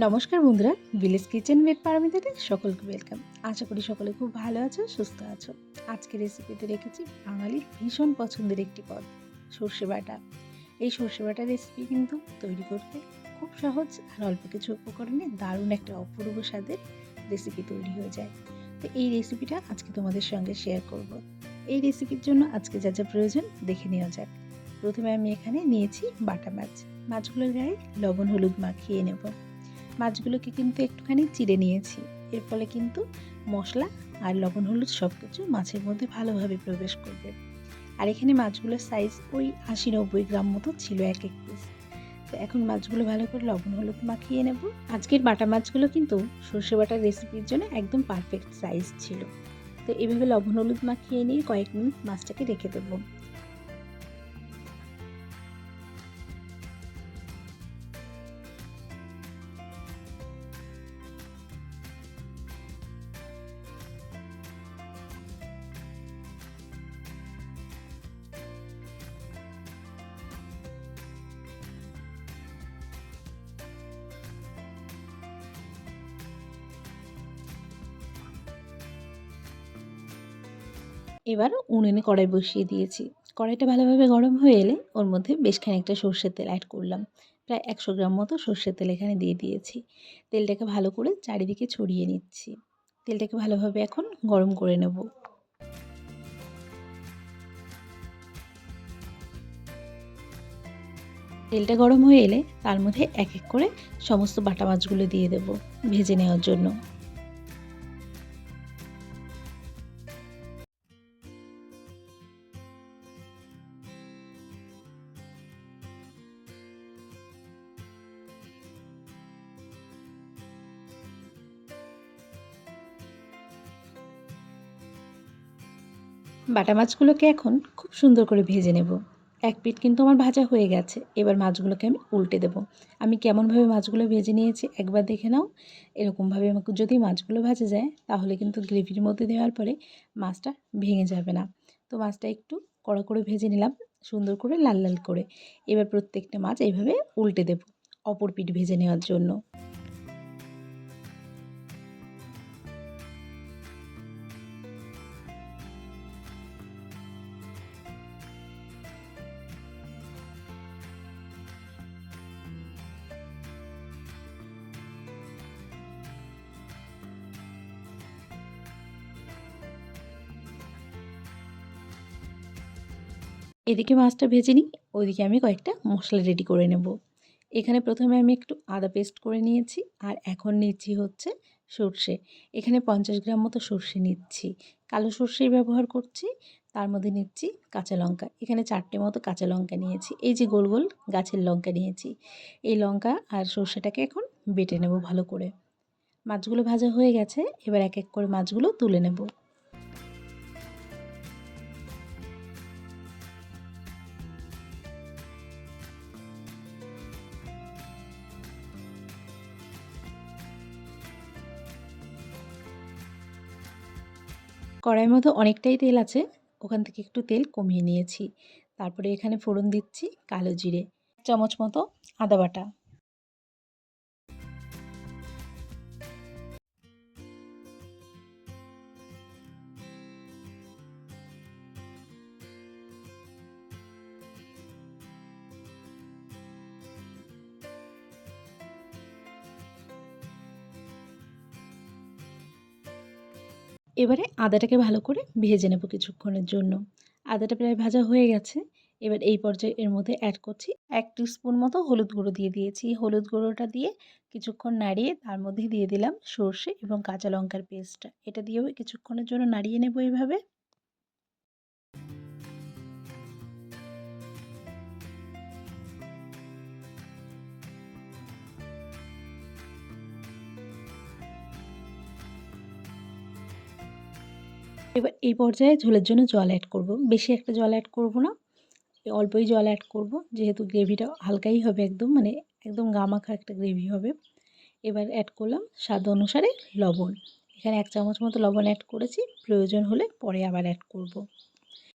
নমস্কার বন্ধুরা village kitchen made পারামিতাতে সকলকে ওয়েলকাম আশা করি সকলে খুব ভালো আছো, সুস্থ আছো। আজকে রেসিপিতে রেখেছি বাঙালির ভীষণ পছন্দের একটি পদ, সর্ষে বাটা। এই সর্ষে বাটা রেসিপি কিন্তু তৈরি করতে খুব সহজ আর অল্প কিছু উপকরণে দারুণ একটা অপূর্ব স্বাদের রেসিপি তৈরি হয়ে যায়। তো এই রেসিপিটা আজকে তোমাদের সঙ্গে শেয়ার করব। এই রেসিপির জন্য আজকে যা যা প্রয়োজন দেখে নেওয়া যাক। প্রথমে আমি এখানে নিয়েছি বাটা মাছ। মাছগুলোর গায়ে লবণ, হলুদ মাখিয়ে নেব। মাছগুলোকে কিন্তু একটুখানি চিড়ে নিয়েছি। এর ফলে কিন্তু মশলা আর লবণ, হলুদ সব কিছু মাছের মধ্যে ভালোভাবে প্রবেশ করবে। আর এখানে মাছগুলোর সাইজ ওই আশি নব্বই গ্রাম মতো ছিল এক এক পিস তো এখন মাছগুলো ভালো করে লবণ, হলুদ মাখিয়ে নেব। আজকের বাটা মাছগুলো কিন্তু সর্ষে বাটার রেসিপির জন্য একদম পারফেক্ট সাইজ ছিল। তো এভাবে লবণ, হলুদ মাখিয়ে নিয়ে কয়েক মিনিট মাছটাকে রেখে দেবো। এবার উনুনে কড়াই বসিয়ে দিয়েছি। কড়াইটা ভালোভাবে গরম হয়ে এলে ওর মধ্যে বেশ খানিকটা সর্ষের তেল অ্যাড করলাম। প্রায় একশো গ্রাম মতো সর্ষের তেল এখানে দিয়ে দিয়েছি। তেলটাকে ভালো করে চারিদিকে ছড়িয়ে নিচ্ছি। তেলটাকে ভালোভাবে এখন গরম করে নেব। তেলটা গরম হয়ে এলে তার মধ্যে এক এক করে সমস্ত বাটা মাছগুলো দিয়ে দেব ভেজে নেওয়ার জন্য। বাটা মাছগুলোকে এখন খুব সুন্দর করে ভেজে নেব। এক পিঠ কিন্তু আমার ভাজা হয়ে গেছে। এবার মাছগুলোকে আমি উল্টে দেব। আমি কেমনভাবে মাছগুলো ভেজে নিয়েছি একবার দেখে নাও। এরকমভাবে আমাকে যদি মাছগুলো ভাজা যায়, তাহলে কিন্তু গ্রেভির মধ্যে দেওয়ার পরে মাছটা ভেঙে যাবে না। তো মাছটা একটু কড়া করে ভেজে নিলাম, সুন্দর করে লাল লাল করে। এবার প্রত্যেকটা মাছ এইভাবে উল্টে দেব, অপর পিঠ ভেজে নেওয়ার জন্য। এদিকে মাছটা ভেজে নিই, ওইদিকে আমি কয়েকটা মশলা রেডি করে নেব। এখানে প্রথমে আমি একটু আদা পেস্ট করে নিয়েছি, আর এখন নিচ্ছি হচ্ছে সর্ষে। এখানে পঞ্চাশ গ্রাম মতো সর্ষে নিচ্ছি। কালো সর্ষেই ব্যবহার করছি, তার মধ্যে নিচ্ছি কাঁচা লঙ্কা। এখানে চারটে মতো কাঁচা লঙ্কা নিয়েছি, এই যে গোল গোল গাছের লঙ্কা নিয়েছি। এই লঙ্কা আর সর্ষেটাকে এখন বেটে নেব ভালো করে। মাছগুলো ভাজা হয়ে গেছে, এবার এক এক করে মাছগুলো তুলে নেব। কড়াইয়ের মধ্যে অনেকটাই তেল আছে, ওখান থেকে একটু তেল কমিয়ে নিয়েছি। তারপরে এখানে ফোড়ন দিচ্ছি কালো জিরে, চামচ মতো আদা বাটা। এবারে আদাটাকে ভালো করে ভেজে নেব কিছুক্ষণের জন্য। আদাটা প্রায় ভাজা হয়ে গেছে। এবার এই পর্যায়ে এর মধ্যে অ্যাড করছি এক স্পুন মতো হলুদ গুঁড়ো দিয়ে দিয়েছি। হলুদ গুঁড়োটা দিয়ে কিছুক্ষণ নাড়িয়ে তার মধ্যে দিয়ে দিলাম সর্ষে এবং কাঁচা লঙ্কার পেস্টটা এটা দিয়েও কিছুক্ষণের জন্য নাড়িয়ে নেব এইভাবে এবার এই পর্যায়ে ঝোলের জন্য জল অ্যাড করব। বেশি একটা জল অ্যাড করব না, অল্পই জল অ্যাড করব, যেহেতু গ্রেভিটা হালকাই হবে একদম মানে একদম গামাখা একটা গ্রেভি হবে। এবার অ্যাড করলাম স্বাদ অনুসারে লবণ। এখানে এক চামচ মতো লবণ অ্যাড করেছি, প্রয়োজন হলে পরে আবার অ্যাড করব।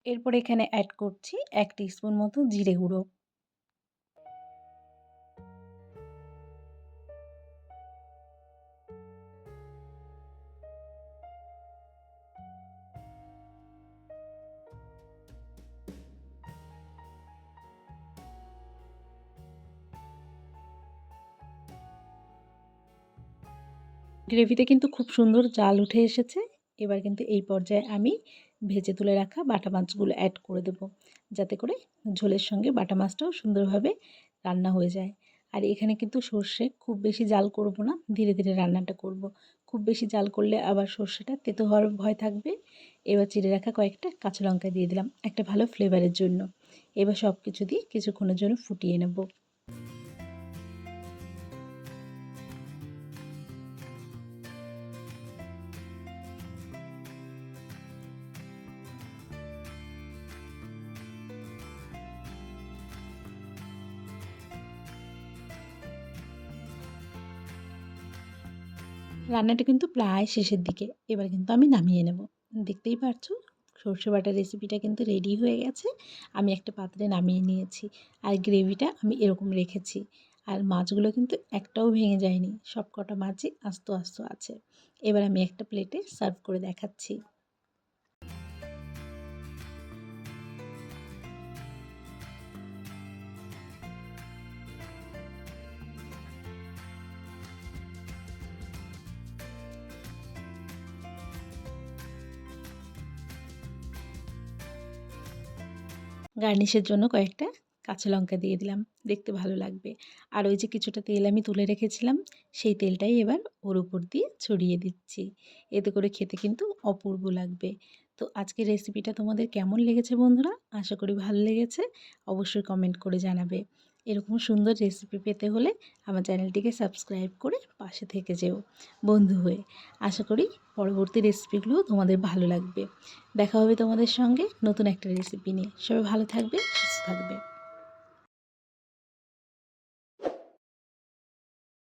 এরপর এখানে অ্যাড করছি এক স্পুন মতো জিরে গুঁড়ো। গ্রেভিতে কিন্তু খুব সুন্দর জাল উঠে এসেছে। এবার কিন্তু এই পর্যায়ে আমি ভেজে তুলে রাখা বাটা মাছগুলো অ্যাড করে দেব। যাতে করে ঝোলের সঙ্গে বাটা মাছটাও সুন্দরভাবে রান্না হয়ে যায়। আর এখানে কিন্তু সর্ষে খুব বেশি জাল করব না, ধীরে ধীরে রান্নাটা করব। খুব বেশি জাল করলে আবার সর্ষেটা তেতো হওয়ার ভয় থাকবে। এবার চিড়ে রাখা কয়েকটা কাঁচা লঙ্কা দিয়ে দিলাম একটা ভালো ফ্লেভারের জন্য। এবার সব কিছু দিয়ে কিছুক্ষণের জন্য ফুটিয়ে নেব। রান্নাটা কিন্তু প্রায় শেষের দিকে। এবার কিন্তু আমি নামিয়ে নেব। দেখতেই পারছ? সর্ষে বাটার রেসিপিটা কিন্তু রেডি হয়ে গেছে। আমি একটা পাত্রে নামিয়ে নিয়েছি। আর গ্রেভিটা আমি এরকম রেখেছি। আর মাছগুলো কিন্তু একটাও ভেঙে যায়নি। সব কটা মাছই আস্ত আস্ত আছে। এবার আমি একটা প্লেটে সার্ভ করে দেখাচ্ছি। গার্নিশের জন্য কয়েকটা কাঁচা লঙ্কা দিয়ে দিলাম, দেখতে ভালো লাগবে। আর ওই যে কিছুটা তেল আমি তুলে রেখেছিলাম, সেই তেলটাই এবার ওর উপর দিয়ে ছড়িয়ে দিচ্ছি। এতে করে খেতে কিন্তু অপূর্ব লাগবে। তো আজকের রেসিপিটা তোমাদের কেমন লেগেছে বন্ধুরা? আশা করি ভালো লেগেছে। অবশ্যই কমেন্ট করে জানাবে। এরকম সুন্দর রেসিপি পেতে হলে আমার চ্যানেলটিকে সাবস্ক্রাইব করে পাশে থেকে যেও। বন্ধু হয়ে, আশা করি পরবর্তী রেসিপিগুলো তোমাদের ভালো লাগবে। দেখা হবে তোমাদের সঙ্গে নতুন একটা রেসিপি নিয়ে। সবাই ভালো থাকবে, সুস্থ থাকবে।